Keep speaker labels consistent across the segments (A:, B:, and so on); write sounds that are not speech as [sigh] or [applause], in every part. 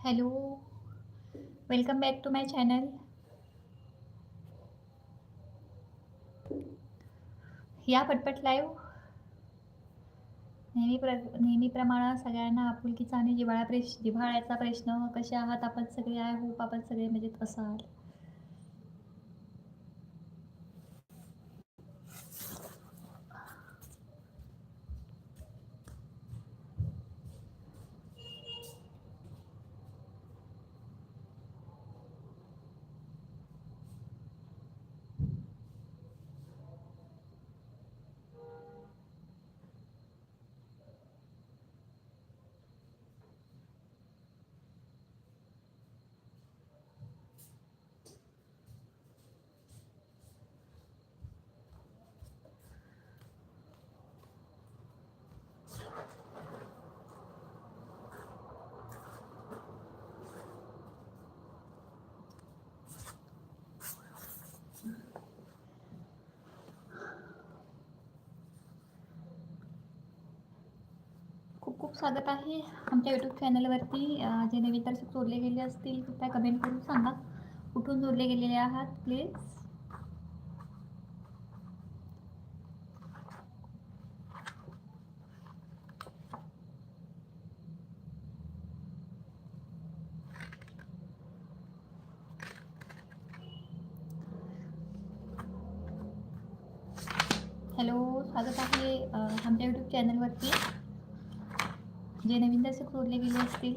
A: Hello welcome back to my channel या पटपट live नेहमी प्र नेहमीप्रमाणे सगळ्यांना आपुलकीचा आणि जिव्हाळा प्रेश जिव्हाळ्याचा प्रश्न कसे आहात आपण सगळे? आय होप आपण सगळे मजेत असाल. खूप स्वागत आहे आमच्या यूट्यूब चॅनलवरती जे नवीन तर जोडले गेले असतील त्या कमेंट करून सांगा. कुठून जोडले गेलेले आहात प्लीज हॅलो स्वागत आहे आमच्या यूट्यूब चॅनलवरती जे नवीन दर्शक जोडले गेले असतील.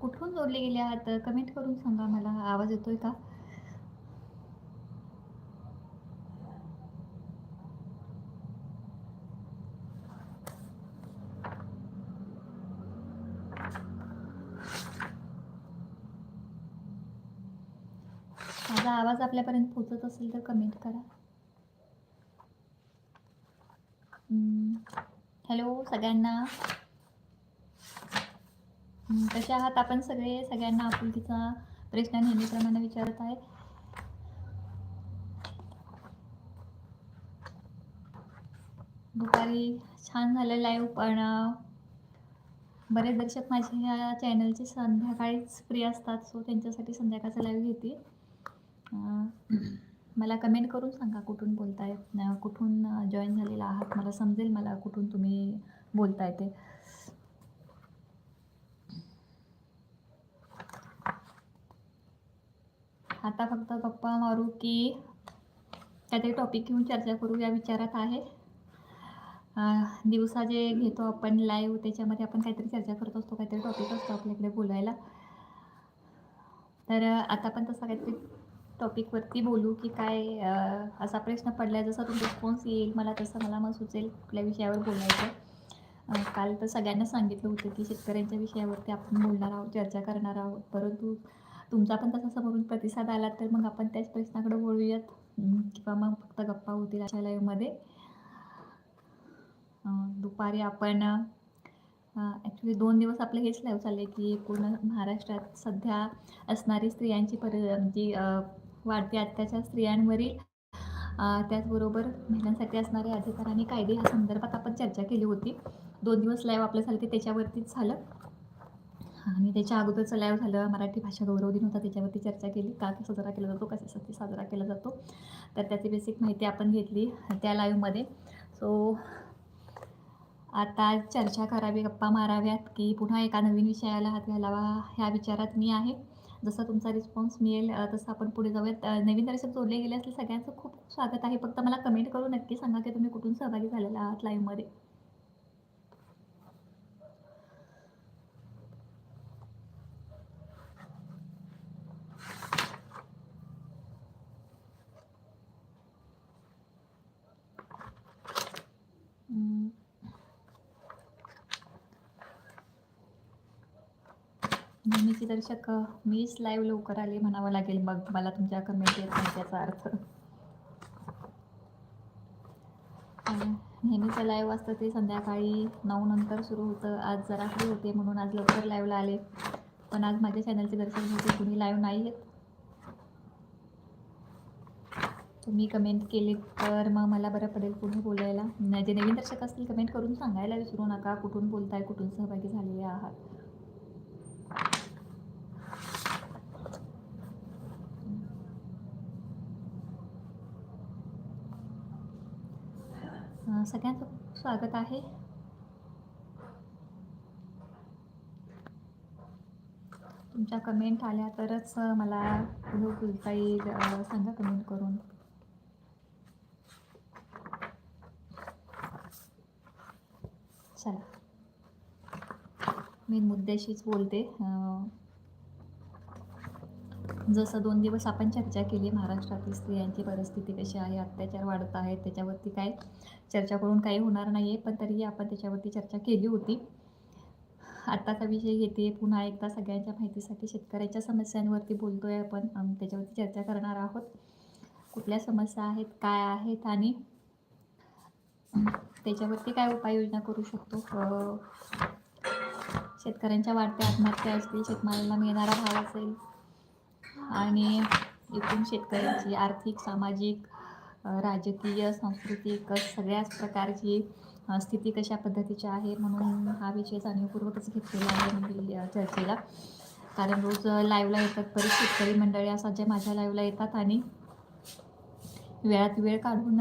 A: कुठून जोडले गेले आहात? कमेंट करून सांगा मला. आवाज येतोय का? माझा आवाज आपल्यापर्यंत पोहोचत असेल तर कमेंट करा. हॅलो सगळ्यांना. कसे आहात? आपण सगळे सगळ्यांना आपुलकीचा प्रश्न नेहमीप्रमाणे विचारत आहे. दुपारी छान झालं लाईव्ह पण बरेच दर्शक माझ्या ह्या चॅनलचे संध्याकाळीच फ्री असतात सो त्यांच्यासाठी संध्याकाळचं लाईव्ह घेते. मला कमेंट करून सांगा कुठून बोलतायत कुठून जॉईन झालेला आहात? मला समजेल मला कुठून तुम्ही बोलताय ते. आता फक्त गप्पा मारू की काहीतरी टॉपिक घेऊन चर्चा करू या विचारात आहे. दिवसा जे घेतो आपण लाईव्ह त्याच्यामध्ये आपण काहीतरी चर्चा करत असतो काहीतरी टॉपिक असतो आपल्याकडे बोलायला. तर आता पण तसा काहीतरी टॉपिकवरती बोलू की काय असा प्रश्न पडला जसा तो रिस्पॉन्स येईल मला तसं मला मग सुचेल कुठल्या विषयावर बोलायचं. काल तर सगळ्यांना सांगितलं होतं की शेतकऱ्यांच्या विषयावरती आपण बोलणार आहोत चर्चा करणार आहोत. परंतु तुमचा पण तसा समोरून प्रतिसाद आला तर मग आपण त्याच प्रश्नाकडे बोलूयात किंवा मग फक्त गप्पा होतील अशा लाईव्हमध्ये दुपारी आपण ॲक्च्युली दोन दिवस आपलं हेच लाईव्ह चाललं आहे की पूर्ण महाराष्ट्रात सध्या असणारी स्त्रियांची परि म्हणजे, जी वाढते आत्ताच्या स्त्रियांवरील त्याचबरोबर महिलांसाठी असणारे अधिकार आणि कायदे ह्या संदर्भात आपण चर्चा केली होती. दोन दिवस लाईव्ह आपलं झालं ते त्याच्यावरतीच झालं. आणि त्याच्या अगोदरचं लाईव्ह झालं. मराठी भाषा गौरव दिन होता त्याच्यावरती चर्चा केली. का साजरा केला जातो कशासाठी साजरा केला जातो? तर त्याची बेसिक माहिती आपण घेतली त्या लाईव्हमध्ये सो आता चर्चा करावी गप्पा माराव्यात की पुन्हा एका नवीन विषयाला हात घालावा ह्या विचारात मी आहे. जसा तुमचा रिस्पॉन्स मिळेल तसं आपण पुढे जाऊयात. नवीन दर्शक जोडले गेले असतील सगळ्यांचं खूप खूप स्वागत आहे. फक्त मला कमेंट करून नक्की सांगा की तुम्ही कुठून सहभागी झालेला आहात लाईव्हमध्ये नेहमीचे दर्शक मीच लाईव्ह लवकर आले म्हणावं लागेल मग. मला तुमच्या कमेंट येत नाही त्याचा अर्थ. नेहमीचं लाईव्ह असतं ते संध्याकाळी नऊ नंतर सुरू होतं. आज जरा फ्री होते म्हणून आज लवकर लाईव्हला आले. पण आज माझ्या चॅनलचे दर्शक होते. कुणी लाईव्ह नाही आहेत तुम्ही कमेंट केले तर मग मला बरं पडेल कुठे बोलायला. जे नवीन दर्शक असतील कमेंट करून सांगायला विसरू नका. कुठून बोलताय कुठून सहभागी झालेले आहात? सगळ्यांचं स्वागत आहे. तुमच्या कमेंट आल्या तरच मला पुढे बोलता येईल सांगा कमेंट करून. चला. मी मुद्द्याशीच बोलते. जसं दोन दिवस आपण चर्चा केली महाराष्ट्रातील स्त्रियांची परिस्थिती कशी आहे अत्याचार वाढत आहेत त्याच्यावरती काय चर्चा करून काही होणार नाही आहे पण तरीही आपण त्याच्यावरती चर्चा केली होती. आत्ताचा विषय घेते पुन्हा एकदा सगळ्यांच्या माहितीसाठी शेतकऱ्याच्या समस्यांवरती बोलतोय आपण त्याच्यावरती चर्चा करणार आहोत. कुठल्या समस्या आहेत काय आहेत आणि त्याच्यावरती काय उपाययोजना करू शकतो? शेतकऱ्यांच्या वाढत्या आत्महत्या असतील शेतमालाला मिळणारा भाव असेल आणि इथून शेतकऱ्यांची आर्थिक सामाजिक राजकीय सांस्कृतिक सगळ्याच प्रकारची स्थिती कशा पद्धतीची आहे म्हणून हा विषय जाणीवपूर्वकच घेतलेला आहे चर्चेला. कारण रोज लाईव्हला येतात बरेच शेतकरी मंडळी असतात जे माझ्या लाईव्हला येतात आणि वेळात वेळ काढून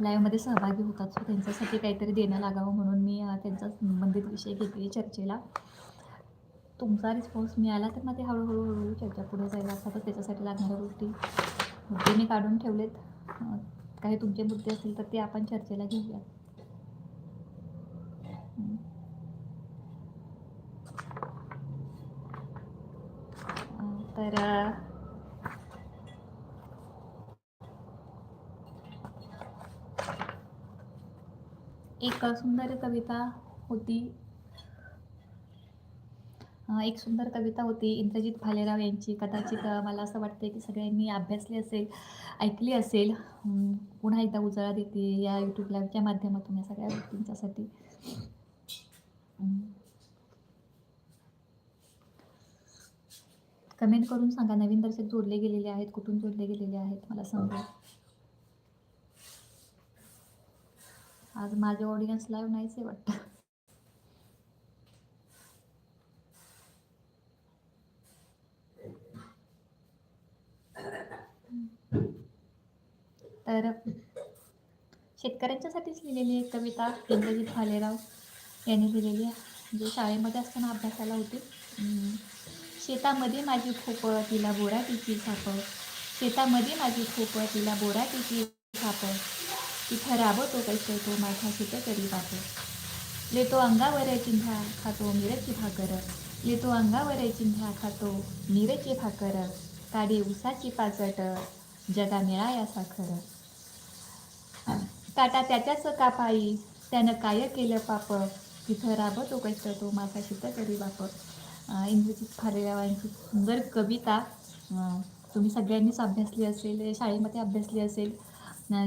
A: लाईव्हमध्ये सहभागी होतात. सो त्यांच्यासाठी काहीतरी देणं लागावं म्हणून मी त्यांचा संबंधित विषय घेतली चर्चेला. तुमचा रिस्पॉन्स मिळाला तर मग ते हळूहळू हळूहळू चर्चा पुढे जायला असतात त्याच्यासाठी लागणाऱ्या गोष्टी मुद्दे मी काढून ठेवलेत. काही तुमचे मुद्दे असतील तर ते आपण चर्चेला घेऊया. तर एक सुंदर कविता होती. एक सुंदर कविता होती इंद्रजित भालेराव यांची. कदाचित मला असं वाटतं की सगळ्यांनी अभ्यासली असेल ऐकली असेल. पुन्हा एकदा उजाळा देते या यूट्यूब लाईव्हच्या माध्यमातून या सगळ्या गोष्टींच्यासाठी. कमेंट करून सांगा. नवीन दर्शक जोडले गेलेले आहेत. कुठून जोडले गेलेले आहेत? मला सांगा. आज माझे ऑडियन्स लाईव्ह नाहीच आहे वाटतं. तर शेतकऱ्यांच्यासाठीच लिहिलेली एक कविता इंद्रजित भालेराव यांनी लिहिलेली आहे. जे शाळेमध्ये असताना अभ्यासाला होती. शेतामध्ये माझी खोप तिला बोराटीची झाप शेतामध्ये माझी खोप तिला बोराटीची झाप तिथं राबवतो कसं तो माझा शेतकरी बाप. लेतो अंगावर चिंध्या खातो मिरची भाकर. लेतो अंगावर चिंध्या खातो मिरची भाकर. काडी उसाची पाचट जगा मिळाया साखर. काटा त्याच्याच कापाई. त्यानं काय केलं पाप? तिथं राबतो कष्ट तो माझा शेतकरी बाप. इंद्रजित फारेरावांची सुंदर कविता. तुम्ही सगळ्यांनीच अभ्यासली असेल शाळेमध्ये अभ्यासली असेल.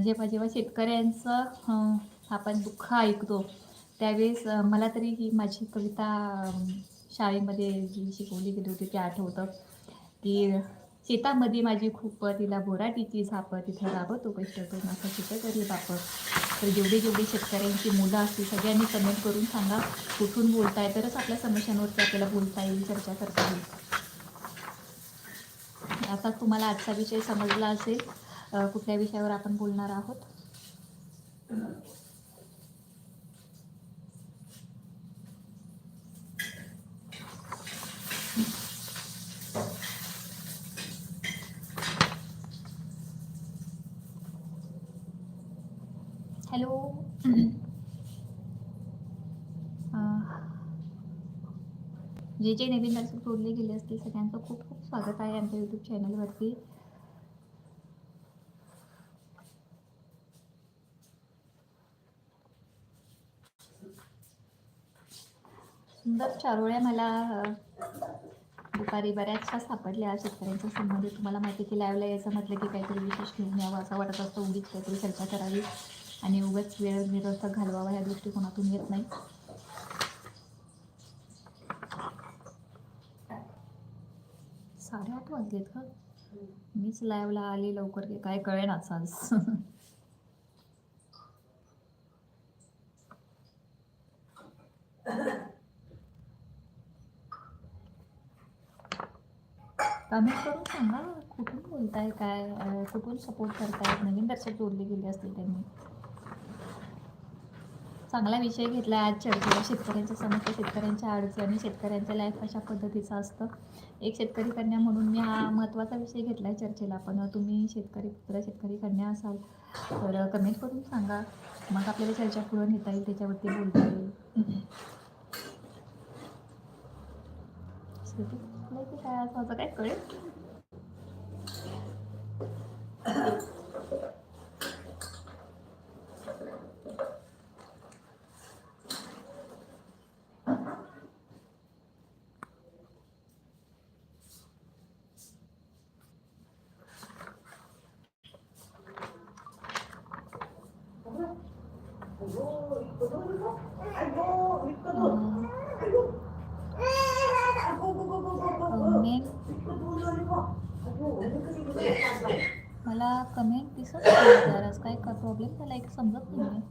A: जेव्हा जेव्हा शेतकऱ्यांचं आपण दुःख ऐकतो त्यावेळेस मला तरी ही माझी कविता शाळेमध्ये जी शिकवली गेली होती ते आठवतं. की शेतामध्ये माझी खूप तिला बोराटीची झाप तिथं राबतो कष्ट तो माझा शेतकरी बाप. तर जेवढे जेवढे शेतकऱ्यांची मुलं असतील सगळ्यांनी कमेंट करून सांगा कुठून बोलताय? तरच आपल्या समस्यांवरती आपल्याला बोलता येईल चर्चा करता येईल. आता तुम्हाला आजचा विषय समजला असेल कुठल्या विषयावर आपण बोलणार आहोत? हॅलो. [clears throat] जे जे नवीन दर्शक जोडले गेले असतील सगळ्यांचं खूप खूप स्वागत आहे आमच्या यूट्यूब चॅनलवरती सुंदर चारोळ्या मला दुपारी बऱ्याचशा सापडल्या. शेतकऱ्यांच्या संबंधित तुम्हाला माहिती की लाईव्हला यायचं म्हटलं की काहीतरी विशेष घेऊन यावं असं वाटत असतं. उगीच काहीतरी चर्चा करावी. आणि उगाच वेळ निरर्थक घालवावा ह्या दृष्टिकोनातून येत नाही. साडेआठ वाजलेत का मीच लाईव्हला आली लवकर की काय कळेनाच आज कमेंट करून सांगा कुठून बोलताय काय? कुठून सपोर्ट करताय नवीन दर्शक जोडले गेले असतील त्यांनी? चांगला विषय घेतला आज चर्चेला शेतकऱ्यांच्या समस्या शेतकऱ्यांच्या अडचणी शेतकऱ्यांच्या लाईफ अशा पद्धतीचं असतं? एक शेतकरी कन्या म्हणून मी हा महत्त्वाचा विषय घेतला आहे चर्चेला. पण तुम्ही शेतकरी पुत्र शेतकरी कन्या असाल तर कमेंट करून सांगा. मग आपल्याला चर्चा पुढे नेता येईल त्याच्यावरती बोलता येईल. काय असं असं काय? कळेल अं, कमेंट मला कमेंट दिसत नाही जरास काय का प्रॉब्लेम झाला एक समजत नाही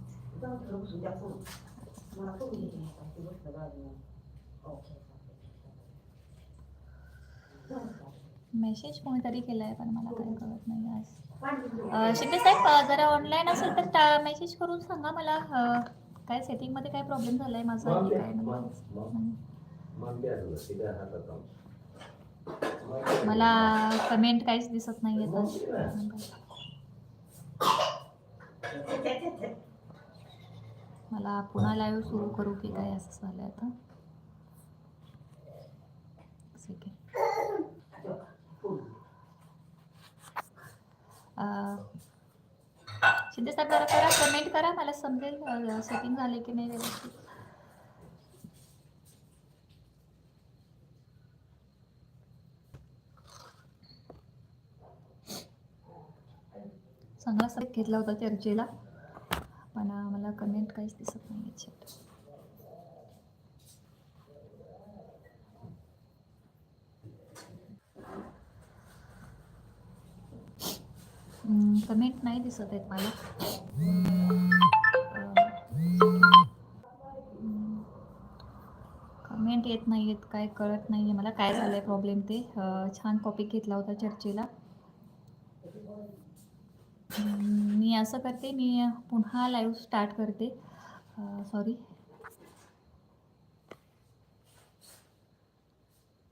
A: मेसेज कोणीतरी केलाय पण मला काही कळत नाही आज. अं, शिंदे साहेब जरा ऑनलाईन असेल तर मेसेज करून सांगा मला काय सेटिंगमध्ये काय प्रॉब्लेम झालाय माझा काय म्हणजे? मला कमेंट काहीच दिसत नाही येतात मला पुन्हा लाईव्ह सुरू करू की काय असं झालं आता? सेकंड शिंदे साहेब जरा करा कमेंट करा. मला समजेल सेटिंग झाले की नाही व्यवस्थित? चांगला सर घेतला होता चर्चेला. पण मला कमेंट काहीच दिसत नाही याच्यात कमेंट नाही दिसत आहेत मला. कमेंट येत नाही आहेत काय कळत नाही आहे मला. काय झालं आहे प्रॉब्लेम ते छान कॉपी घेतला होता चर्चेला. मी असं करते मी पुन्हा लाईव्ह स्टार्ट करते. सॉरी